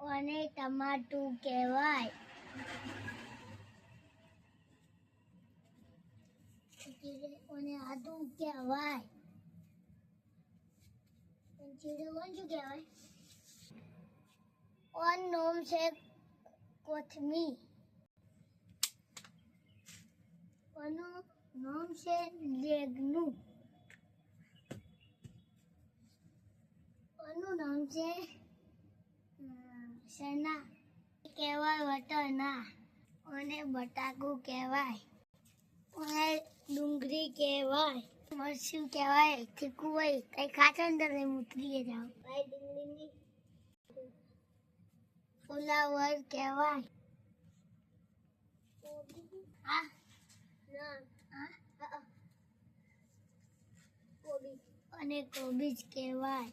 અને ટમાટું કહેવાય. અને આદું કહેવાય. છે કોથમી. ઓનું નામ છે લેગનું. ઓનું નામ છે શના? કહેવાય વટના અને બટાકું કહેવાય. અને ડુંગળી કહેવાય. મરચું કહેવાય. તીખું હોય. કઈ ખાતો ને તમે ઉતરીએ જાઓ ફુલાવર કહેવાય. હા? અને કોબીજ કહેવાય.